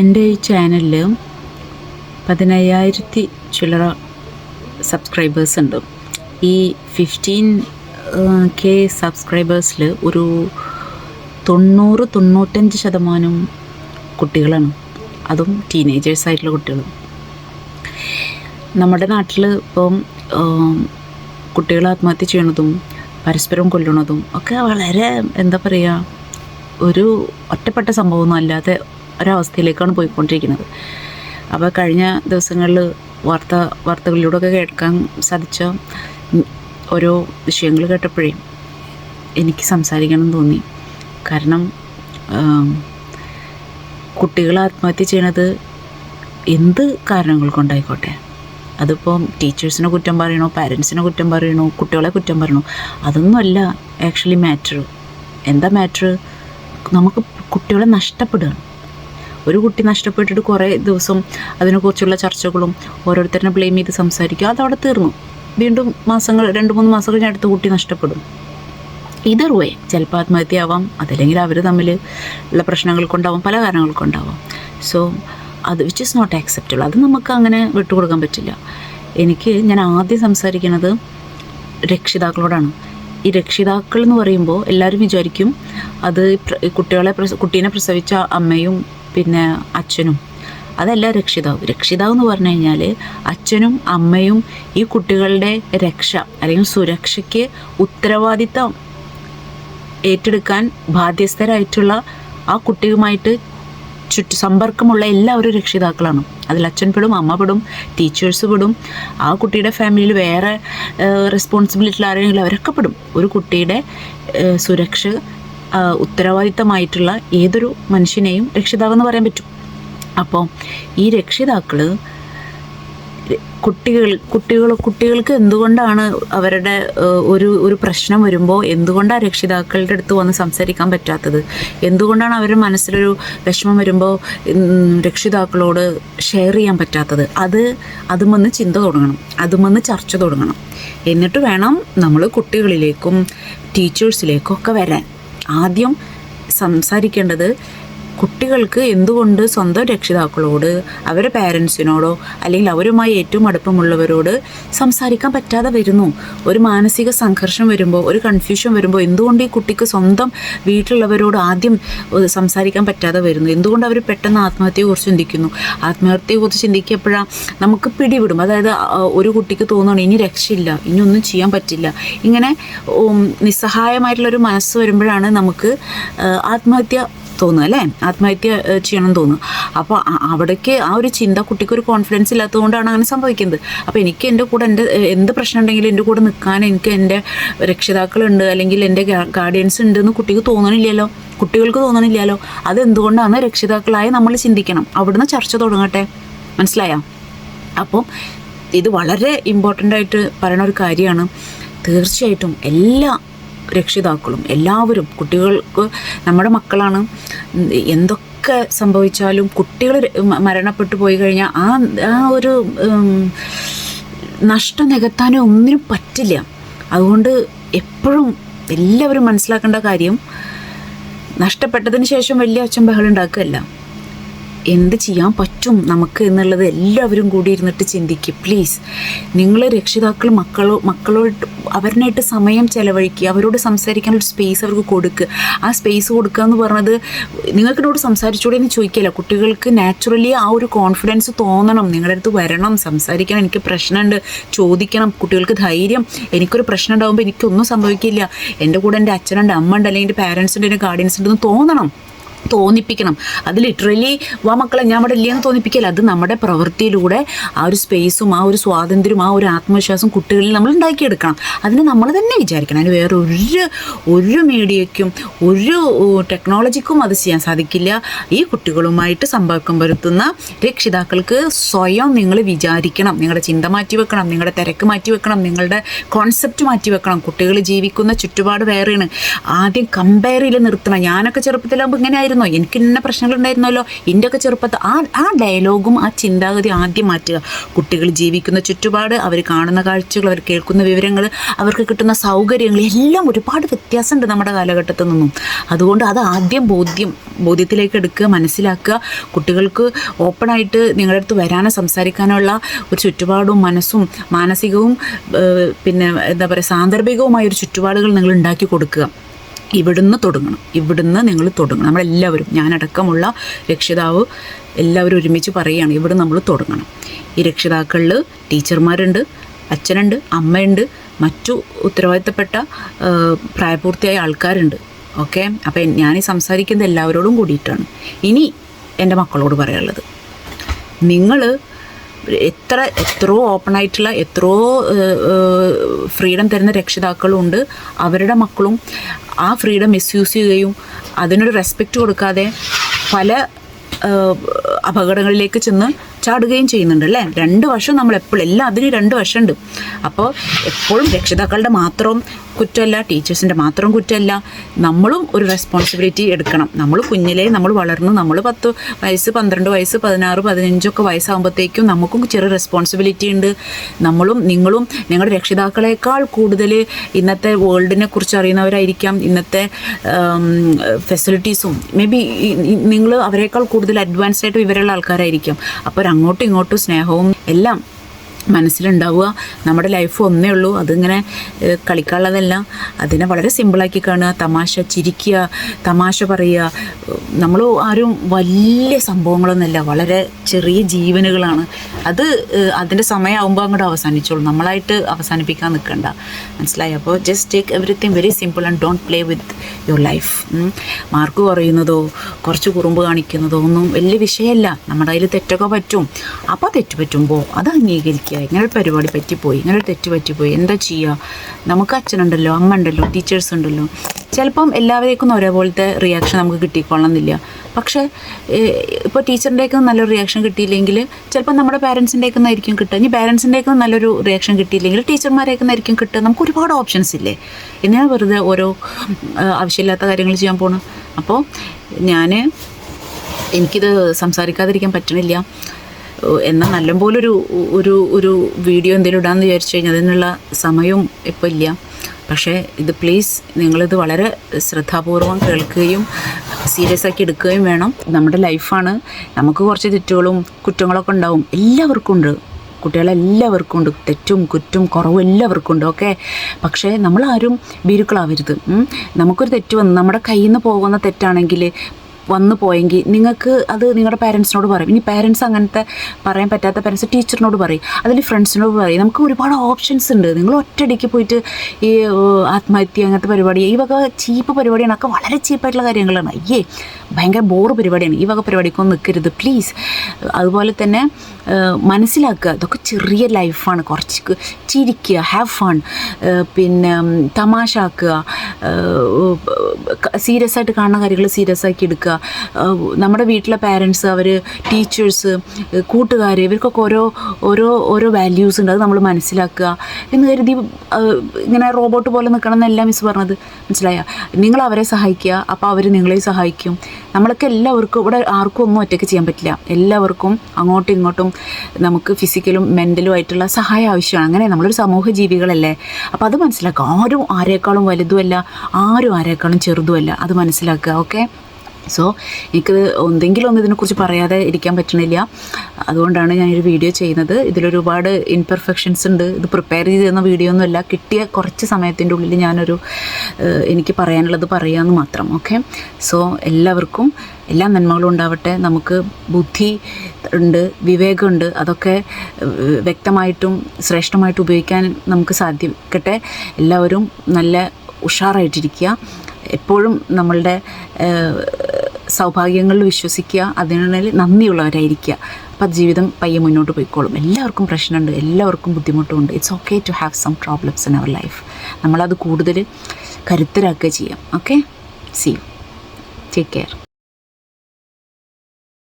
എന്റെ ഈ ചാനലിൽ പതിനയ്യായിരത്തി ചില്ലറ സബ്സ്ക്രൈബേഴ്സ് ഉണ്ട്. ഈ ഫിഫ്റ്റീൻ കെ സബ്സ്ക്രൈബേഴ്സിൽ ഒരു തൊണ്ണൂറ് തൊണ്ണൂറ്റഞ്ച് ശതമാനം കുട്ടികളാണ്. അതും ടീനേജേഴ്സ് ആയിട്ടുള്ള കുട്ടികളും. നമ്മുടെ നാട്ടിൽ ഇപ്പം കുട്ടികൾ ആത്മഹത്യ ചെയ്യണതും പരസ്പരം കൊല്ലണതും ഒക്കെ വളരെ എന്താ പറയുക ഒരു ഒറ്റപ്പെട്ട സംഭവമൊന്നും അല്ലാതെ ഒരവസ്ഥയിലേക്കാണ് പോയിക്കൊണ്ടിരിക്കുന്നത്. അപ്പോൾ കഴിഞ്ഞ ദിവസങ്ങളിൽ വാർത്ത വാർത്തകളിലൂടെയൊക്കെ കേൾക്കാൻ സാധിച്ച ഓരോ വിഷയങ്ങൾ കേട്ടപ്പോഴേ എനിക്ക് സംസാരിക്കണം തോന്നി. കാരണം കുട്ടികൾ ആത്മഹത്യ ചെയ്യണത് എന്ത് കാരണങ്ങൾ കൊണ്ടായിക്കോട്ടെ? അതിപ്പോൾ ടീച്ചേഴ്സിനെ കുറ്റം പറയണോ? പാരൻസിനെ കുറ്റം പറയണോ? കുട്ടികളെ കുറ്റം പറയണോ? അതൊന്നുമല്ല. ആക്ച്വലി മാറ്റർ എന്താ മാറ്റർ നമുക്ക് കുട്ടികളെ നഷ്ടപ്പെടുകയാണ്. ഒരു കുട്ടി നഷ്ടപ്പെട്ടിട്ട് കുറേ ദിവസം അതിനെക്കുറിച്ചുള്ള ചർച്ചകളും ഓരോരുത്തരെ ബ്ലെയിം ചെയ്ത് സംസാരിക്കുക അതവിടെ തീർന്നു. വീണ്ടും മാസങ്ങൾ രണ്ട് മൂന്ന് മാസം കഴിഞ്ഞ് അടുത്ത കുട്ടി നഷ്ടപ്പെടും. ഇതർ വേ ചിലപ്പോൾ ആത്മഹത്യ ആവാം അതല്ലെങ്കിൽ അവർ തമ്മിൽ ഉള്ള പ്രശ്നങ്ങൾ കൊണ്ടാവാം. പല കാരണങ്ങൾ കൊണ്ടാവാം. സോ അത് വിച്ച് ഇസ് നോട്ട് ആക്സെപ്റ്റബിൾ അത് നമുക്ക് അങ്ങനെ വിട്ടുകൊടുക്കാൻ പറ്റില്ല. എനിക്ക് ഞാൻ ആദ്യം സംസാരിക്കുന്നത് രക്ഷിതാക്കളോടാണ്. ഈ രക്ഷിതാക്കൾ എന്ന് പറയുമ്പോൾ എല്ലാവരും വിചാരിക്കും അത് കുട്ടികളെ കുട്ടീനെ പ്രസവിച്ച അമ്മയും പിന്നെ അച്ഛനും. അതല്ല രക്ഷിതാവ്. രക്ഷിതാവ് എന്ന് പറഞ്ഞു കഴിഞ്ഞാൽ അച്ഛനും അമ്മയും ഈ കുട്ടികളുടെ രക്ഷ അല്ലെങ്കിൽ സുരക്ഷയ്ക്ക് ഉത്തരവാദിത്തം ഏറ്റെടുക്കാൻ ബാധ്യസ്ഥരായിട്ടുള്ള ആ കുട്ടിയുമായിട്ട് ചുറ്റു സമ്പർക്കമുള്ള എല്ലാവരും രക്ഷിതാക്കളാണ്. അതിൽ അച്ഛൻ പെടും അമ്മ പെടും ടീച്ചേഴ്സ് പെടും ആ കുട്ടിയുടെ ഫാമിലിയിൽ വേറെ റെസ്പോൺസിബിലിറ്റി ആരെങ്കിലും അവരൊക്കെ പെടും. ഒരു കുട്ടിയുടെ സുരക്ഷ ഉത്തരവാദിത്തമായിട്ടുള്ള ഏതൊരു മനുഷ്യനെയും രക്ഷിതാവെന്ന് പറയാൻ പറ്റും. അപ്പോൾ ഈ രക്ഷിതാക്കൾ കുട്ടികൾ കുട്ടികൾ കുട്ടികൾക്ക് എന്തുകൊണ്ടാണ് അവരുടെ ഒരു ഒരു പ്രശ്നം വരുമ്പോൾ എന്തുകൊണ്ടാണ് രക്ഷിതാക്കളുടെ അടുത്ത് വന്ന് സംസാരിക്കാൻ പറ്റാത്തത്? എന്തുകൊണ്ടാണ് അവരുടെ മനസ്സിലൊരു വിഷമം വരുമ്പോൾ രക്ഷിതാക്കളോട് ഷെയർ ചെയ്യാൻ പറ്റാത്തത്? അത് അതുമെന്ന് ചിന്ത തുടങ്ങണം. അതുമെന്ന് ചർച്ച തുടങ്ങണം. എന്നിട്ട് വേണം നമ്മൾ കുട്ടികളിലേക്കും ടീച്ചേഴ്സിലേക്കും ഒക്കെ വരാൻ. ആദ്യം സംസാരിക്കേണ്ടത് കുട്ടികൾക്ക് എന്തുകൊണ്ട് സ്വന്തം രക്ഷിതാക്കളോട് അവരുടെ പാരൻസിനോടോ അല്ലെങ്കിൽ അവരുമായി ഏറ്റവും അടുപ്പമുള്ളവരോട് സംസാരിക്കാൻ പറ്റാതെ വരുന്നു? ഒരു മാനസിക സംഘർഷം വരുമ്പോൾ ഒരു കൺഫ്യൂഷൻ വരുമ്പോൾ എന്തുകൊണ്ട് ഈ കുട്ടിക്ക് സ്വന്തം വീട്ടിലുള്ളവരോട് ആദ്യം സംസാരിക്കാൻ പറ്റാതെ വരുന്നു? എന്തുകൊണ്ട് അവർ പെട്ടെന്ന് ആത്മഹത്യയെക്കുറിച്ച് ചിന്തിക്കുന്നു? ആത്മഹത്യയെക്കുറിച്ച് ചിന്തിക്കപ്പോഴാണ് നമുക്ക് പിടിവിടും. അതായത് ഒരു കുട്ടിക്ക് തോന്നുകയാണ് ഇനി രക്ഷയില്ല ഇനി ഒന്നും ചെയ്യാൻ പറ്റില്ല. ഇങ്ങനെ നിസ്സഹായമായിട്ടുള്ളൊരു മനസ്സ് വരുമ്പോഴാണ് നമുക്ക് ആത്മഹത്യ തോന്നുക അല്ലേ? ആത്മഹത്യ ചെയ്യണം തോന്നുന്നു. അപ്പോൾ അവിടേക്ക് ആ ഒരു ചിന്ത കുട്ടിക്ക് ഒരു കോൺഫിഡൻസ് ഇല്ലാത്തതുകൊണ്ടാണ് അങ്ങനെ സംഭവിക്കുന്നത്. അപ്പോൾ എനിക്ക് എന്റെ കൂടെ എന്റെ എന്ത് പ്രശ്നം ഉണ്ടെങ്കിലും എന്റെ കൂടെ നിൽക്കാൻ എനിക്ക് എന്റെ രക്ഷിതാക്കളുണ്ട് അല്ലെങ്കിൽ എന്റെ ഗാർഡിയൻസ് ഉണ്ട് എന്ന് കുട്ടിക്ക് തോന്നണില്ലല്ലോ. കുട്ടികൾക്ക് തോന്നണില്ലല്ലോ. അതെന്തുകൊണ്ടാണ് രക്ഷിതാക്കളായി നമ്മൾ ചിന്തിക്കണം? അവിടുന്ന് ചർച്ച തുടങ്ങട്ടെ. മനസ്സിലായോ? അപ്പം ഇത് വളരെ ഇമ്പോർട്ടന്റ് ആയിട്ട് പറയണ ഒരു കാര്യമാണ്. തീർച്ചയായിട്ടും എല്ലാ രക്ഷിതാക്കളും എല്ലാവരും കുട്ടികൾക്ക് നമ്മുടെ മക്കളാണ്. എന്തൊക്കെ സംഭവിച്ചാലും കുട്ടികൾ മരണപ്പെട്ടു പോയി കഴിഞ്ഞാൽ ആ ആ ഒരു നഷ്ടം നികത്താനോ ഒന്നിനും പറ്റില്ല. അതുകൊണ്ട് എപ്പോഴും എല്ലാവരും മനസ്സിലാക്കേണ്ട കാര്യം നഷ്ടപ്പെട്ടതിന് ശേഷം വലിയ അച്ഛൻ ബഹളം ഉണ്ടാക്കുകയല്ല. എന്ത് ചെയ്യാൻ പറ്റും നമുക്ക് എന്നുള്ളത് എല്ലാവരും കൂടി ഇരുന്നിട്ട് ചിന്തിക്കുക പ്ലീസ് നിങ്ങൾ രക്ഷിതാക്കൾ മക്കളോ മക്കളോട് അവരിനായിട്ട് സമയം ചെലവഴിക്കുക. അവരോട് സംസാരിക്കാനൊരു സ്പേസ് അവർക്ക് കൊടുക്കുക ആ സ്പേസ് കൊടുക്കുക എന്ന് പറഞ്ഞത് നിങ്ങൾക്ക് എന്നോട് സംസാരിച്ചൂടെ എന്ന് ചോദിക്കില്ല. കുട്ടികൾക്ക് നാച്ചുറലി ആ ഒരു കോൺഫിഡൻസ് തോന്നണം. നിങ്ങളുടെ അടുത്ത് വരണം സംസാരിക്കണം. എനിക്ക് പ്രശ്നമുണ്ട് ചോദിക്കണം. കുട്ടികൾക്ക് ധൈര്യം. എനിക്കൊരു പ്രശ്നം ഉണ്ടാകുമ്പോൾ എനിക്കൊന്നും സംഭവിക്കില്ല. എന്റെ കൂടെ എന്റെ അച്ഛനുണ്ട് അമ്മ ഉണ്ട് അല്ലെങ്കിൽ എന്റെ പാരൻസ് ഉണ്ട് എന്റെ ഗാർഡിയൻസ് ഉണ്ടെന്ന് തോന്നണം. തോന്നിപ്പിക്കണം. അത് ലിറ്ററലി വാ മക്കളെ ഞാൻ അവിടെ ഇല്ലയെന്ന് തോന്നിപ്പിക്കല്ല. അത് നമ്മുടെ പ്രവൃത്തിയിലൂടെ ആ ഒരു സ്പേസും ആ ഒരു സ്വാതന്ത്ര്യവും ആ ഒരു ആത്മവിശ്വാസം കുട്ടികളിൽ നമ്മൾ ഉണ്ടാക്കിയെടുക്കണം. അതിന് നമ്മൾ തന്നെ വിചാരിക്കണം. അതിന് വേറെ ഒരു ഒരു മീഡിയയ്ക്കും ഒരു ടെക്നോളജിക്കും അത് ചെയ്യാൻ സാധിക്കില്ല. ഈ കുട്ടികളുമായിട്ട് സമ്പർക്കം വരുത്തുന്ന രക്ഷിതാക്കൾക്ക് സ്വയം നിങ്ങൾ വിചാരിക്കണം. നിങ്ങളുടെ ചിന്ത മാറ്റി വെക്കണം. നിങ്ങളുടെ തിരക്ക് മാറ്റി വെക്കണം. നിങ്ങളുടെ കോൺസെപ്റ്റ് മാറ്റി വെക്കണം. കുട്ടികൾ ജീവിക്കുന്ന ചുറ്റുപാട് വേറെയാണ്. ആദ്യം കമ്പയർ ചെയ്ത് നിർത്തണം. ഞാനൊക്കെ ചെറുപ്പത്തിലാകുമ്പോൾ ഇങ്ങനെ ഉണ്ടായിരുന്നോ? എനിക്ക് ഇന്ന പ്രശ്നങ്ങൾ ഉണ്ടായിരുന്നല്ലോ എന്റെ ഒക്കെ ചെറുപ്പത്തിൽ ആ ആ ഡയലോഗും ആ ചിന്താഗതി ആദ്യം മാറ്റുക. കുട്ടികൾ ജീവിക്കുന്ന ചുറ്റുപാട് അവർ കാണുന്ന കാഴ്ചകൾ അവർ കേൾക്കുന്ന വിവരങ്ങൾ അവർക്ക് കിട്ടുന്ന സൗകര്യങ്ങൾ എല്ലാം ഒരുപാട് വ്യത്യാസമുണ്ട് നമ്മുടെ കാലഘട്ടത്തിൽ നിന്നും. അതുകൊണ്ട് അത് ആദ്യം ബോധ്യം ബോധ്യത്തിലേക്ക് എടുക്കുക മനസ്സിലാക്കുക. കുട്ടികൾക്ക് ഓപ്പണായിട്ട് നിങ്ങളുടെ അടുത്ത് വരാനോ സംസാരിക്കാനുള്ള ഒരു ചുറ്റുപാടും മനസ്സും മാനസികവും പിന്നെ എന്താ പറയുക സാന്ദർഭികവുമായ ഒരു ചുറ്റുപാടുകൾ നിങ്ങൾ ഉണ്ടാക്കി കൊടുക്കുക. ഇവിടുന്ന് തുടങ്ങണം. ഇവിടുന്ന് നിങ്ങൾ തുടങ്ങണം. നമ്മളെല്ലാവരും ഞാനടക്കമുള്ള രക്ഷിതാവ് എല്ലാവരും ഒരുമിച്ച് പറയുകയാണ് ഇവിടെ നമ്മൾ തുടങ്ങണം. ഈ രക്ഷിതാക്കളിൽ ടീച്ചർമാരുണ്ട് അച്ഛനുണ്ട് അമ്മയുണ്ട് മറ്റു ഉത്തരവാദിത്തപ്പെട്ട പ്രായപൂർത്തിയായ ആൾക്കാരുണ്ട്. ഓക്കെ? അപ്പം ഞാൻ സംസാരിക്കുന്നത് എല്ലാവരോടും കൂടിയിട്ടാണ്. ഇനി എന്റെ മക്കളോട് പറയാനുള്ളത്. നിങ്ങൾ എത്ര എത്രയോ ഓപ്പൺ ആയിട്ടുള്ള എത്രയോ ഫ്രീഡം തരുന്ന രക്ഷിതാക്കളും ഉണ്ട് അവരുടെ മക്കളും ആ ഫ്രീഡം മിസ്യൂസ് ചെയ്യുകയും അതിനൊരു റെസ്പെക്റ്റ് കൊടുക്കാതെ പല അപകടങ്ങളിലേക്ക് ചെന്ന് ചാടുകയും ചെയ്യുന്നുണ്ട് അല്ലേ? രണ്ട് വശം നമ്മൾ എപ്പോഴും എല്ലാം അതിന് രണ്ട് വശമുണ്ട്. അപ്പോൾ എപ്പോഴും രക്ഷിതാക്കളുടെ മാത്രം കുറ്റമല്ല ടീച്ചേഴ്സിന്റെ മാത്രം കുറ്റമല്ല. നമ്മളും ഒരു റെസ്പോൺസിബിലിറ്റി എടുക്കണം. നമ്മൾ കുഞ്ഞിലേ നമ്മൾ വളർന്നു. നമ്മൾ പത്ത് വയസ്സ് പന്ത്രണ്ട് വയസ്സ് പതിനാറ് പതിനഞ്ചൊക്കെ വയസ്സാകുമ്പോഴത്തേക്കും നമുക്കും ചെറിയ റെസ്പോൺസിബിലിറ്റി ഉണ്ട്. നമ്മളും നിങ്ങളും നിങ്ങളുടെ രക്ഷിതാക്കളെക്കാൾ കൂടുതൽ ഇന്നത്തെ വേൾഡിനെ കുറിച്ച് അറിയുന്നവരായിരിക്കാം. ഇന്നത്തെ ഫെസിലിറ്റീസും മേ ബി നിങ്ങൾ അവരെക്കാൾ കൂടുതൽ അഡ്വാൻസ്ഡ് ആയിട്ട് വിവരമുള്ള ആൾക്കാരായിരിക്കും. അപ്പോൾ അങ്ങോട്ടും ഇങ്ങോട്ടും സ്നേഹവും എല്ലാം മനസ്സിലുണ്ടാവുക. നമ്മുടെ ലൈഫ് ഒന്നേ ഉള്ളൂ. അതിങ്ങനെ കളിക്കാനുള്ളതല്ല. അതിനെ വളരെ സിമ്പിളാക്കി കാണുക തമാശ ചിരിക്കുക തമാശ പറയുക. നമ്മൾ ആരും വലിയ സംഭവങ്ങളൊന്നുമല്ല. വളരെ ചെറിയ ജീവനുകളാണ്. അത് അതിന്റെ സമയമാകുമ്പോൾ അങ്ങോട്ട് അവസാനിച്ചോളൂ. നമ്മളായിട്ട് അവസാനിപ്പിക്കാൻ നിൽക്കണ്ട. മനസ്സിലായി? അപ്പോൾ just take everything very simple and don't play with your life mark കുറയുന്നതോ കുറച്ച് കുറുമ്പ് കാണിക്കുന്നതോ ഒന്നും വലിയ വിഷയമല്ല. നമ്മുടെ കയ്യിൽ തെറ്റൊക്കെ പറ്റും. അപ്പോൾ തെറ്റ് പറ്റുമ്പോൾ അത് അംഗീകരിക്കുക. ഇങ്ങനെ ഒരു പരിപാടി പറ്റിപ്പോയി? ഇങ്ങനെ ഒരു തെറ്റ് പറ്റിപ്പോയി? എന്താ ചെയ്യുക നമുക്ക് അച്ഛനുണ്ടല്ലോ അമ്മ ഉണ്ടല്ലോ ടീച്ചേഴ്സ് ഉണ്ടല്ലോ. ചിലപ്പം എല്ലാവരേക്കും ഒരേപോലത്തെ റിയാക്ഷൻ നമുക്ക് കിട്ടിക്കൊള്ളണമെന്നില്ല. പക്ഷേ ഇപ്പോൾ ടീച്ചറിന്റെയൊക്കെ നല്ലൊരു റിയാക്ഷൻ കിട്ടിയില്ലെങ്കിൽ ചിലപ്പോൾ നമ്മുടെ പാരൻസിന്റെയൊക്കെ ആയിരിക്കും കിട്ടുക. ഇനി പാരൻസിന്റെയൊക്കെ നല്ലൊരു റിയാക്ഷൻ കിട്ടിയില്ലെങ്കിൽ ടീച്ചർമാരെയൊക്കെ ആയിരിക്കും കിട്ടുക. നമുക്ക് ഒരുപാട് ഓപ്ഷൻസ് ഇല്ലേ? എന്തിനാ വെറുതെ ഓരോ ആവശ്യമില്ലാത്ത കാര്യങ്ങൾ ചെയ്യാൻ പോകണം അപ്പോൾ ഞാൻ എനിക്കിത് സംസാരിക്കാതിരിക്കാൻ പറ്റണില്ല. എന്നാൽ നല്ലപോലെ ഒരു ഒരു ഒരു വീഡിയോ എന്തെങ്കിലും ഇടാമെന്ന് വിചാരിച്ചു കഴിഞ്ഞാൽ അതിനുള്ള സമയവും ഇപ്പോൾ ഇല്ല. പക്ഷേ ഇത് പ്ലീസ് നിങ്ങളിത് വളരെ ശ്രദ്ധാപൂർവം കേൾക്കുകയും സീരിയസ് ആക്കി എടുക്കുകയും വേണം. നമ്മുടെ ലൈഫാണ്. നമുക്ക് കുറച്ച് തെറ്റുകളും കുറ്റങ്ങളൊക്കെ ഉണ്ടാവും. എല്ലാവർക്കും ഉണ്ട്. കുട്ടികളെല്ലാവർക്കും ഉണ്ട്. തെറ്റും കുറ്റും കുറവും എല്ലാവർക്കും ഉണ്ട്. ഓക്കെ? പക്ഷേ നമ്മളാരും ഭീരുക്കളാവരുത്. ഉം. നമുക്കൊരു തെറ്റ് വന്ന് നമ്മുടെ കയ്യിൽ നിന്ന് പോകുന്ന തെറ്റാണെങ്കിൽ വന്നു പോയെങ്കിൽ നിങ്ങൾക്ക് അത് നിങ്ങളുടെ പാരൻസിനോട് പറയും. ഇനി പാരൻസ് അങ്ങനത്തെ പറയാൻ പറ്റാത്ത പാരൻസ് ടീച്ചറിനോട് പറയും. അതിൽ ഫ്രണ്ട്സിനോട് പറയും. നമുക്ക് ഒരുപാട് ഓപ്ഷൻസ് ഉണ്ട്. നിങ്ങൾ ഒറ്റയടിക്ക് പോയിട്ട് ഈ ആത്മഹത്യ അങ്ങനത്തെ പരിപാടി ഈ വക ചീപ്പ് പരിപാടിയാണ് ഒക്കെ വളരെ ചീപ്പായിട്ടുള്ള കാര്യങ്ങളാണ്. അയ്യേ ഭയങ്കര ബോറ് പരിപാടിയാണ്. ഈ വക പരിപാടിക്കൊന്നും നിൽക്കരുത് പ്ലീസ് അതുപോലെ തന്നെ മനസ്സിലാക്കുക. ഇതൊക്കെ ചെറിയ ലൈഫാണ് കുറച്ച് ചിരിക്കുക ഹാവ് ഫൺ പിന്നെ തമാശ ആക്കുക. സീരിയസ് ആയിട്ട് കാണുന്ന കാര്യങ്ങൾ സീരിയസ് ആക്കി എടുക്കുക. നമ്മുടെ വീട്ടിലെ പാരൻസ് അവർ ടീച്ചേഴ്സ് കൂട്ടുകാർ ഇവർക്കൊക്കെ ഓരോ ഓരോ ഓരോ വാല്യൂസ് ഉണ്ട്. അത് നമ്മൾ മനസ്സിലാക്കുക. എന്ന് കരുതി ഇങ്ങനെ റോബോട്ട് പോലെ നിൽക്കണം എന്നല്ല മിസ് പറഞ്ഞത്. മനസ്സിലായ? നിങ്ങൾ അവരെ സഹായിക്കുക. അപ്പോൾ അവർ നിങ്ങളെ സഹായിക്കും. നമ്മളൊക്കെ എല്ലാവർക്കും ഇവിടെ ആർക്കും ഒന്നും ഒറ്റയ്ക്ക് ചെയ്യാൻ പറ്റില്ല. എല്ലാവർക്കും അങ്ങോട്ടും ഇങ്ങോട്ടും നമുക്ക് ഫിസിക്കലും മെന്റലും ആയിട്ടുള്ള സഹായം ആവശ്യമാണ്. അങ്ങനെ നമ്മളൊരു സമൂഹ ജീവികളല്ലേ? അപ്പോൾ അത് മനസ്സിലാക്കുക. ആരും ആരേക്കാളും വലുതുമല്ല ആരും ആരേക്കാളും ചെറുതുമല്ല. അത് മനസ്സിലാക്കുക ഓക്കെ സോ എനിക്ക് എന്തെങ്കിലും ഒന്നും ഇതിനെക്കുറിച്ച് പറയാതെ ഇരിക്കാൻ പറ്റണില്ല. അതുകൊണ്ടാണ് ഞാനൊരു വീഡിയോ ചെയ്യുന്നത്. ഇതിലൊരുപാട് ഇൻപെർഫെക്ഷൻസ് ഉണ്ട്. ഇത് പ്രിപ്പയർ ചെയ്ത് തന്ന വീഡിയോ ഒന്നുമല്ല കിട്ടിയ കുറച്ച് സമയത്തിന്റെ ഉള്ളിൽ ഞാനൊരു എനിക്ക് പറയാനുള്ളത് പറയാമെന്ന് മാത്രം. ഓക്കെ സോ എല്ലാവർക്കും എല്ലാ നന്മകളും ഉണ്ടാവട്ടെ. നമുക്ക് ബുദ്ധി ഉണ്ട് വിവേകമുണ്ട് അതൊക്കെ വ്യക്തമായിട്ടും ശ്രേഷ്ഠമായിട്ടും ഉപയോഗിക്കാൻ നമുക്ക് സാധിക്കട്ടെ. എല്ലാവരും നല്ല ഉഷാറായിട്ടിരിക്കുക. എപ്പോഴും നമ്മളുടെ സൗഭാഗ്യങ്ങളിൽ വിശ്വസിക്കുക അതിനുള്ളിൽ നന്ദിയുള്ളവരായിരിക്കുക. അപ്പം ജീവിതം പയ്യെ മുന്നോട്ട് പോയിക്കോളും. എല്ലാവർക്കും പ്രശ്നമുണ്ട് എല്ലാവർക്കും ബുദ്ധിമുട്ടുമുണ്ട് it's okay to have some problems in our life നമ്മളത് കൂടുതൽ കരുത്തരാക്കുക ചെയ്യാം. Okay C take care